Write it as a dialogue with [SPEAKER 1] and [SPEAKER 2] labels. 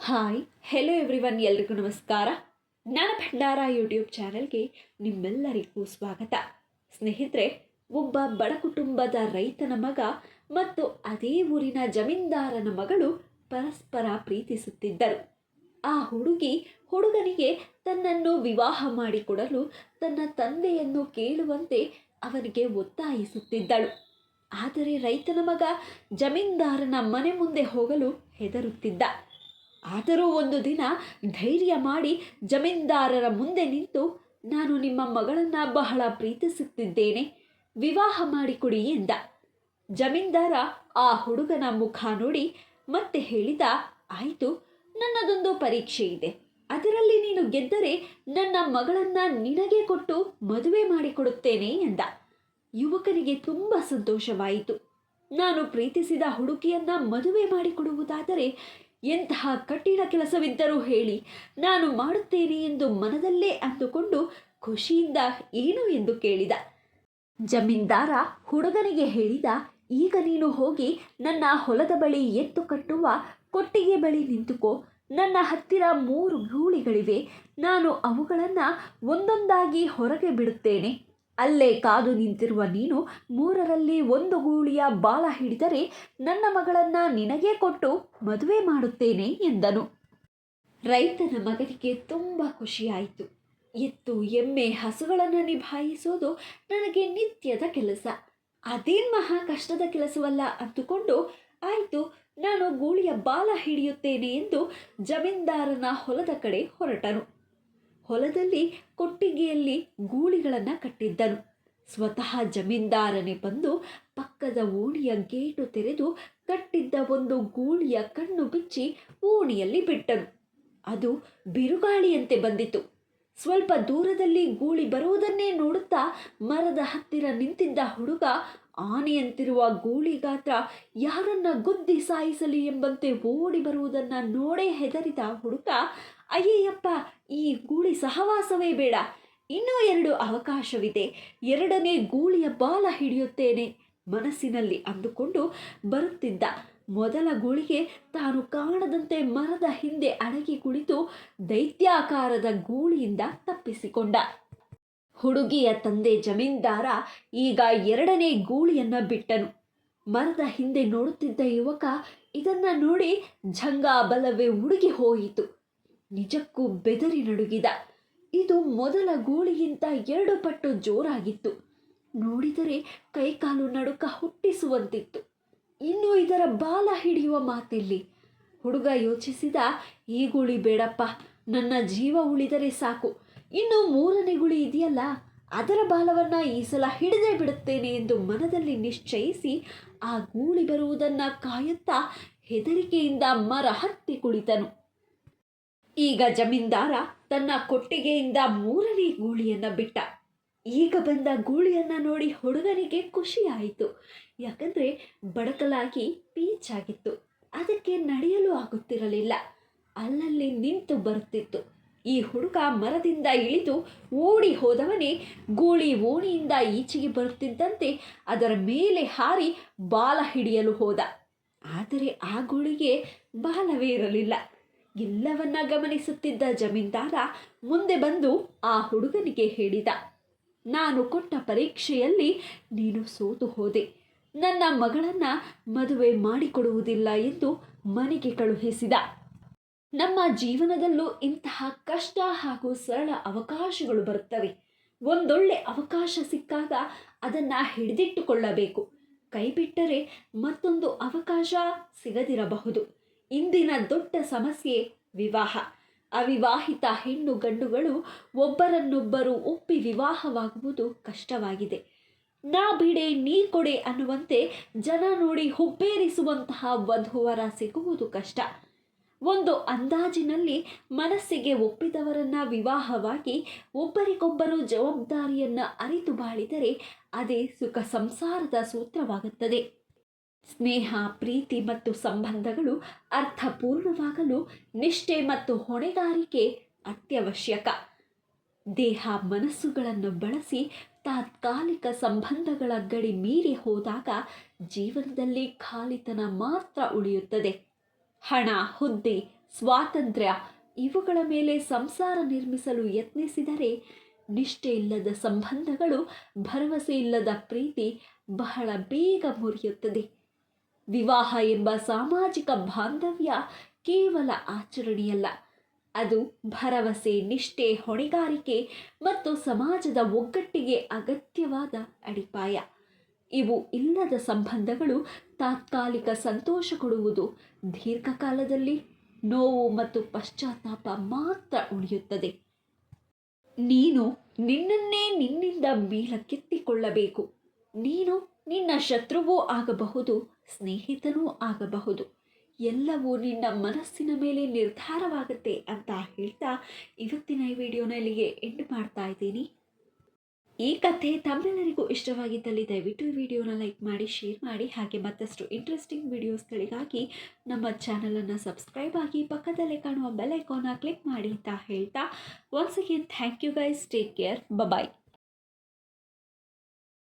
[SPEAKER 1] Hi hello everyone ಎಲ್ರಿಗೂ ನಮಸ್ಕಾರ. ಜ್ಞಾನ ಭಂಡಾರ ಯೂಟ್ಯೂಬ್ ಚಾನೆಲ್ಗೆ ನಿಮ್ಮೆಲ್ಲರಿಗೂ ಸ್ವಾಗತ. ಸ್ನೇಹಿತರೆ, ಒಬ್ಬ ಬಡ ಕುಟುಂಬದ ರೈತನ ಮಗ ಮತ್ತು ಅದೇ ಊರಿನ ಜಮೀನ್ದಾರನ ಮಗಳು ಪರಸ್ಪರ ಪ್ರೀತಿಸುತ್ತಿದ್ದರು. ಆ ಹುಡುಗಿ ಹುಡುಗನಿಗೆ ತನ್ನನ್ನು ವಿವಾಹ ಮಾಡಿಕೊಡಲು ತನ್ನ ತಂದೆಯನ್ನು ಕೇಳುವಂತೆ ಅವನಿಗೆ ಒತ್ತಾಯಿಸುತ್ತಿದ್ದಳು. ಆದರೆ ರೈತನ ಮಗ ಜಮೀನ್ದಾರನ ಮನೆ ಮುಂದೆ ಹೋಗಲು ಹೆದರುತ್ತಿದ್ದ. ಆದರೂ ಒಂದು ದಿನ ಧೈರ್ಯ ಮಾಡಿ ಜಮೀನ್ದಾರರ ಮುಂದೆ ನಿಂತು, ನಾನು ನಿಮ್ಮ ಮಗಳನ್ನು ಬಹಳ ಪ್ರೀತಿಸುತ್ತಿದ್ದೇನೆ, ವಿವಾಹ ಮಾಡಿಕೊಡಿ ಎಂದ. ಜಮೀನ್ದಾರ ಆ ಹುಡುಗನ ಮುಖ ನೋಡಿ ಮತ್ತೆ ಹೇಳಿದ, ಆಯಿತು, ನನ್ನದೊಂದು ಪರೀಕ್ಷೆ ಇದೆ. ಅದರಲ್ಲಿ ನೀನು ಗೆದ್ದರೆ ನನ್ನ ಮಗಳನ್ನ ನಿನಗೆ ಕೊಟ್ಟು ಮದುವೆ ಮಾಡಿಕೊಡುತ್ತೇನೆ ಎಂದ. ಯುವಕನಿಗೆ ತುಂಬ ಸಂತೋಷವಾಯಿತು. ನಾನು ಪ್ರೀತಿಸಿದ ಹುಡುಗಿಯನ್ನ ಮದುವೆ ಮಾಡಿಕೊಡುವುದಾದರೆ ಎಂತಹ ಕಠಿಣ ಕೆಲಸವಿದ್ದರೂ ಹೇಳಿ, ನಾನು ಮಾಡುತ್ತೇನೆ ಎಂದು ಮನದಲ್ಲೇ ಅಂದುಕೊಂಡು ಖುಷಿಯಿಂದ ಏನು ಎಂದು ಕೇಳಿದ. ಜಮೀನ್ದಾರ ಹುಡುಗನಿಗೆ ಹೇಳಿದ, ಈಗ ನೀನು ಹೋಗಿ ನನ್ನ ಹೊಲದ ಬಳಿ ಎತ್ತು ಕಟ್ಟುವ ಕೊಟ್ಟಿಗೆ ಬಳಿ ನಿಂತುಕೋ. ನನ್ನ ಹತ್ತಿರ ಮೂರು ಗೂಳಿಗಳಿವೆ ನಾನು ಅವುಗಳನ್ನು ಒಂದೊಂದಾಗಿ ಹೊರಗೆ ಬಿಡುತ್ತೇನೆ. ಅಲ್ಲೇ ಕಾದು ನಿಂತಿರುವ ನೀನು ಮೂರರಲ್ಲಿ ಒಂದು ಗೂಳಿಯ ಬಾಲ ಹಿಡಿದರೆ ನನ್ನ ಮಗಳನ್ನ ನಿನಗೇ ಕೊಟ್ಟು ಮದುವೆ ಮಾಡುತ್ತೇನೆ ಎಂದನು. ರೈತನ ಮಗನಿಗೆ ತುಂಬ ಖುಷಿಯಾಯಿತು. ಎತ್ತು, ಎಮ್ಮೆ, ಹಸುಗಳನ್ನು ನಿಭಾಯಿಸೋದು ನನಗೆ ನಿತ್ಯದ ಕೆಲಸ. ಅದೇನು ಮಹಾ ಕಷ್ಟದ ಕೆಲಸವಲ್ಲ ಅಂದುಕೊಂಡು ಆಯಿತು, ನಾನು ಗೂಳಿಯ ಬಾಲ ಹಿಡಿಯುತ್ತೇನೆ ಎಂದು ಜಮೀನ್ದಾರನ ಹೊಲದ ಕಡೆ ಹೊರಟನು. ಹೊಲದಲ್ಲಿ ಕೊಟ್ಟಿಗೆಯಲ್ಲಿ ಗೂಳಿಗಳನ್ನು ಕಟ್ಟಿದ್ದನು. ಸ್ವತಃ ಜಮೀನ್ದಾರನೇ ಬಂದು ಪಕ್ಕದ ಓಣಿಯ ಗೇಟು ತೆರೆದು ಕಟ್ಟಿದ್ದ ಒಂದು ಗೂಳಿಯ ಕಣ್ಣು ಬಿಚ್ಚಿ ಓಣಿಯಲ್ಲಿ ಬಿಟ್ಟನು. ಅದು ಬಿರುಗಾಳಿಯಂತೆ ಬಂದಿತು ಸ್ವಲ್ಪ ದೂರದಲ್ಲಿ ಗೂಳಿ ಬರುವುದನ್ನೇ ನೋಡುತ್ತಾ ಮರದ ಹತ್ತಿರ ನಿಂತಿದ್ದ ಹುಡುಗ ಆನೆಯಂತಿರುವ ಗೂಳಿ ಗಾತ್ರ ಯಾರನ್ನ ಗುದ್ದಿ ಸಾಯಿಸಲಿ ಎಂಬಂತೆ ಓಡಿ ಬರುವುದನ್ನು ನೋಡೇ ಹೆದರಿದ ಹುಡುಗ ಅಯ್ಯಯ್ಯಪ್ಪ, ಈ ಗೂಳಿ ಸಹವಾಸವೇ ಬೇಡ. ಇನ್ನೂ ಎರಡು ಅವಕಾಶವಿದೆ. ಎರಡನೇ ಗೂಳಿಯ ಬಾಲ ಹಿಡಿಯುತ್ತೇನೆ. ಮನಸ್ಸಿನಲ್ಲಿ ಅಂದುಕೊಂಡು ಬರುತ್ತಿದ್ದ ಮೊದಲ ಗೂಳಿಗೆ ತಾನು ಕಾಣದಂತೆ ಮರದ ಹಿಂದೆ ಅಡಗಿ ಕುಳಿತು ದೈತ್ಯಾಕಾರದ ಗೂಳಿಯಿಂದ ತಪ್ಪಿಸಿಕೊಂಡ. ಹುಡುಗಿಯ ತಂದೆ ಜಮೀನ್ದಾರ ಈಗ ಎರಡನೇ ಗೂಳಿಯನ್ನು ಬಿಟ್ಟನು. ಮರದ ಹಿಂದೆ ನೋಡುತ್ತಿದ್ದ ಯುವಕ ಇದನ್ನು ನೋಡಿ ಜಂಗಾಬಲವೇ ಬಲವೇ ಉಡುಗಿ ಹೋಯಿತು. ನಿಜಕ್ಕೂ ಬೆದರಿ ನಡುಗಿದ. ಇದು ಮೊದಲ ಗೂಳಿಗಿಂತ ಎರಡು ಪಟ್ಟು ಜೋರಾಗಿತ್ತು. ನೋಡಿದರೆ ಕೈಕಾಲು ನಡುಕ ಹುಟ್ಟಿಸುವಂತಿತ್ತು. ಇನ್ನು ಇದರ ಬಾಲ ಹಿಡಿಯುವ ಮಾತಿಲ್ಲಿ. ಹುಡುಗ ಯೋಚಿಸಿದ, ಈ ಗುಳಿ ಬೇಡಪ್ಪ. ನನ್ನ ಜೀವ ಉಳಿದರೆ ಸಾಕು. ಇನ್ನು ಮೂರನೇ ಗುಳಿ ಇದೆಯಲ್ಲ. ಅದರ ಬಾಲವನ್ನು ಈ ಸಲ ಹಿಡಿದೇ ಬಿಡುತ್ತೇನೆ ಎಂದು ಮನದಲ್ಲಿ ನಿಶ್ಚಯಿಸಿ ಆ ಗೂಳಿ ಬರುವುದನ್ನು ಕಾಯುತ್ತಾ ಹೆದರಿಕೆಯಿಂದ ಮರ ಹತ್ತಿ ಕುಳಿತನು. ಈಗ ಜಮೀನ್ದಾರ ತನ್ನ ಕೊಟ್ಟಿಗೆಯಿಂದ ಮೂರನೇ ಗೂಳಿಯನ್ನು ಬಿಟ್ಟ. ಈಗ ಬಂದ ಗೂಳಿಯನ್ನ ನೋಡಿ ಹುಡುಗನಿಗೆ ಖುಷಿಯಾಯಿತು. ಯಾಕಂದ್ರೆ ಬಡಕಲಾಗಿ ಪೀಚಾಗಿತ್ತು. ಅದಕ್ಕೆ ನಡೆಯಲು ಆಗುತ್ತಿರಲಿಲ್ಲ. ಅಲ್ಲಲ್ಲಿ ನಿಂತು ಬರುತ್ತಿತ್ತು. ಈ ಹುಡುಗ ಮರದಿಂದ ಇಳಿದು ಓಡಿ ಹೋದವನೇ ಗೂಳಿ ಓಣಿಯಿಂದ ಈಚೆಗೆ ಬರುತ್ತಿದ್ದಂತೆ ಅದರ ಮೇಲೆ ಹಾರಿ ಬಾಲ ಹಿಡಿಯಲು ಹೋದ. ಆದರೆ ಆ ಗೂಳಿಗೆ ಬಾಲವೇ ಇರಲಿಲ್ಲ. ಎಲ್ಲವನ್ನ ಗಮನಿಸುತ್ತಿದ್ದ ಜಮೀನ್ದಾರ ಮುಂದೆ ಬಂದು ಆ ಹುಡುಗನಿಗೆ ಹೇಳಿದ, ನಾನು ಕೊಟ್ಟ ಪರೀಕ್ಷೆಯಲ್ಲಿ ನೀನು ಸೋತು ಹೋದೆ. ನನ್ನ ಮಗಳನ್ನ ಮದುವೆ ಮಾಡಿಕೊಡುವುದಿಲ್ಲ ಎಂದು ಮನೆಗೆ ಕಳುಹಿಸಿದ. ನಮ್ಮ ಜೀವನದಲ್ಲೂ ಇಂತಹ ಕಷ್ಟ ಹಾಗೂ ಸರಳ ಅವಕಾಶಗಳು ಬರುತ್ತವೆ. ಒಂದೊಳ್ಳೆ ಅವಕಾಶ ಸಿಕ್ಕಾಗ ಅದನ್ನು ಹಿಡಿದಿಟ್ಟುಕೊಳ್ಳಬೇಕು. ಕೈಬಿಟ್ಟರೆ ಮತ್ತೊಂದು ಅವಕಾಶ ಸಿಗದಿರಬಹುದು. ಇಂದಿನ ದೊಡ್ಡ ಸಮಸ್ಯೆ ವಿವಾಹ. ಅವಿವಾಹಿತ ಹೆಣ್ಣು ಗಂಡುಗಳು ಒಬ್ಬರನ್ನೊಬ್ಬರು ಒಪ್ಪಿ ವಿವಾಹವಾಗುವುದು ಕಷ್ಟವಾಗಿದೆ. ನಾ ಬಿಡೆ, ನೀ ಕೊಡೆ ಅನ್ನುವಂತೆ ಜನ ನೋಡಿ ಹುಬ್ಬೇರಿಸುವಂತಹ ವಧುವರ ಸಿಗುವುದು ಕಷ್ಟ. ಒಂದು ಅಂದಾಜಿನಲ್ಲಿ ಮನಸ್ಸಿಗೆ ಒಪ್ಪಿದವರನ್ನ ವಿವಾಹವಾಗಿ ಒಬ್ಬರಿಗೊಬ್ಬರು ಜವಾಬ್ದಾರಿಯನ್ನು ಅರಿತು ಬಾಳಿದರೆ ಅದೇ ಸುಖ ಸಂಸಾರದ ಸೂತ್ರವಾಗುತ್ತದೆ. ಸ್ನೇಹ, ಪ್ರೀತಿ ಮತ್ತು ಸಂಬಂಧಗಳು ಅರ್ಥಪೂರ್ಣವಾಗಲು ನಿಷ್ಠೆ ಮತ್ತು ಹೊಣೆಗಾರಿಕೆ ಅತ್ಯವಶ್ಯಕ. ದೇಹ, ಮನಸ್ಸುಗಳನ್ನು ಬಳಸಿ ತಾತ್ಕಾಲಿಕ ಸಂಬಂಧಗಳ ಗಡಿ ಮೀರಿ ಹೋದಾಗ ಜೀವನದಲ್ಲಿ ಖಾಲಿತನ ಮಾತ್ರ ಉಳಿಯುತ್ತದೆ. ಹಣ, ಹುದ್ದೆ, ಸ್ವಾತಂತ್ರ್ಯ ಇವುಗಳ ಮೇಲೆ ಸಂಸಾರ ನಿರ್ಮಿಸಲು ಯತ್ನಿಸಿದರೆ ನಿಷ್ಠೆ ಇಲ್ಲದ ಸಂಬಂಧಗಳು, ಭರವಸೆ ಇಲ್ಲದ ಪ್ರೀತಿ ಬಹಳ ಬೇಗ ಮುರಿಯುತ್ತದೆ. ವಿವಾಹ ಎಂಬ ಸಾಮಾಜಿಕ ಬಾಂಧವ್ಯ ಕೇವಲ ಆಚರಣೆಯಲ್ಲ. ಅದು ಭರವಸೆ, ನಿಷ್ಠೆ, ಹೊಣೆಗಾರಿಕೆ ಮತ್ತು ಸಮಾಜದ ಒಗ್ಗಟ್ಟಿಗೆ ಅಗತ್ಯವಾದ ಅಡಿಪಾಯ. ಇವು ಇಲ್ಲದ ಸಂಬಂಧಗಳು ತಾತ್ಕಾಲಿಕ ಸಂತೋಷ ಕೊಡುವುದು. ದೀರ್ಘಕಾಲದಲ್ಲಿ ನೋವು ಮತ್ತು ಪಶ್ಚಾತ್ತಾಪ ಮಾತ್ರ ಉಳಿಯುತ್ತದೆ. ನೀನು ನಿನ್ನನ್ನೇ ನಿನ್ನಿಂದ ಮೇಲಕ್ಕೆತ್ತಿಕೊಳ್ಳಬೇಕು. ನೀನು ನಿನ್ನ ಶತ್ರುವೂ ಆಗಬಹುದು, ಸ್ನೇಹಿತನೂ ಆಗಬಹುದು. ಎಲ್ಲವೂ ನಿನ್ನ ಮನಸ್ಸಿನ ಮೇಲೆ ನಿರ್ಧಾರವಾಗುತ್ತೆ ಅಂತ ಹೇಳ್ತಾ ಇವತ್ತಿನ ಈ ವಿಡಿಯೋನ ಇಲ್ಲಿಗೆ ಎಂಡ್ ಮಾಡ್ತಾ ಇದ್ದೀನಿ. ಈ ಕಥೆ ತಮ್ಮೆಲ್ಲರಿಗೂ ಇಷ್ಟವಾಗಿದ್ದಲ್ಲಿ ದಯವಿಟ್ಟು ಈ ವಿಡಿಯೋನ ಲೈಕ್ ಮಾಡಿ, ಶೇರ್ ಮಾಡಿ, ಹಾಗೆ ಮತ್ತಷ್ಟು ಇಂಟ್ರೆಸ್ಟಿಂಗ್ ವಿಡಿಯೋಸ್ಗಳಿಗಾಗಿ ನಮ್ಮ ಚಾನಲನ್ನು ಸಬ್ಸ್ಕ್ರೈಬ್ ಆಗಿ ಪಕ್ಕದಲ್ಲೇ ಕಾಣುವ ಬೆಲ್ ಐಕಾನ್ನ ಕ್ಲಿಕ್ ಮಾಡಿ ಅಂತ ಹೇಳ್ತಾ once again thank you guys take care bye